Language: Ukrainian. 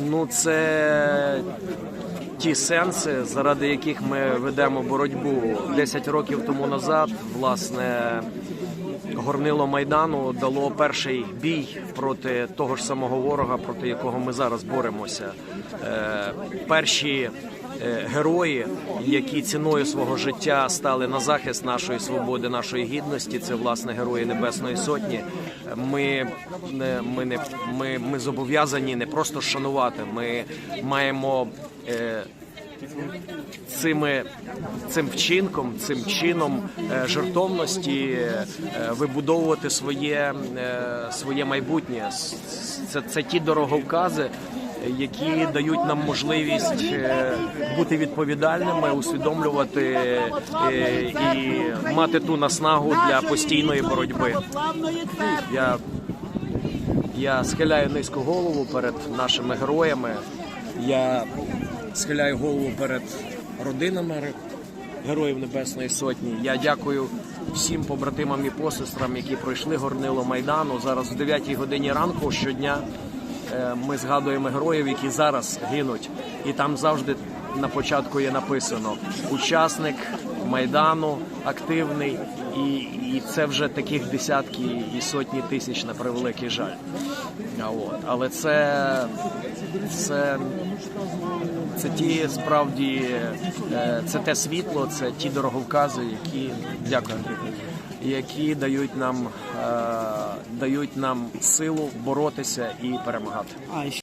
Ну, це ті сенси, заради яких ми ведемо боротьбу 10 років тому назад. Власне, горнило майдану дало перший бій проти того ж самого ворога, проти якого ми зараз боремося. Е, перші герої, які ціною свого життя стали на захист нашої свободи, нашої гідності, це власне герої Небесної Сотні. Ми, не- ми, не, ми, ми зобов'язані не просто шанувати, ми маємо. Е, цими цим вчинком, цим чином е, жертовності е, вибудовувати своє, е, своє майбутнє. Це, це ті дороговкази, які дають нам можливість е, бути відповідальними, усвідомлювати е, і мати ту наснагу для постійної боротьби. Я, я схиляю низько голову перед нашими героями. Я схиляю голову перед родинами героїв Небесної Сотні. Я дякую всім побратимам і посестрам, які пройшли горнило майдану. Зараз в 9 годині ранку щодня ми згадуємо героїв, які зараз гинуть, і там завжди на початку є написано учасник майдану активний, і, і це вже таких десятки і сотні тисяч на превеликий жаль. От. Але це, це це ті справді е, це те світло, це ті дороговкази, які дякую, які дають нам, е, дають нам силу боротися і перемагати.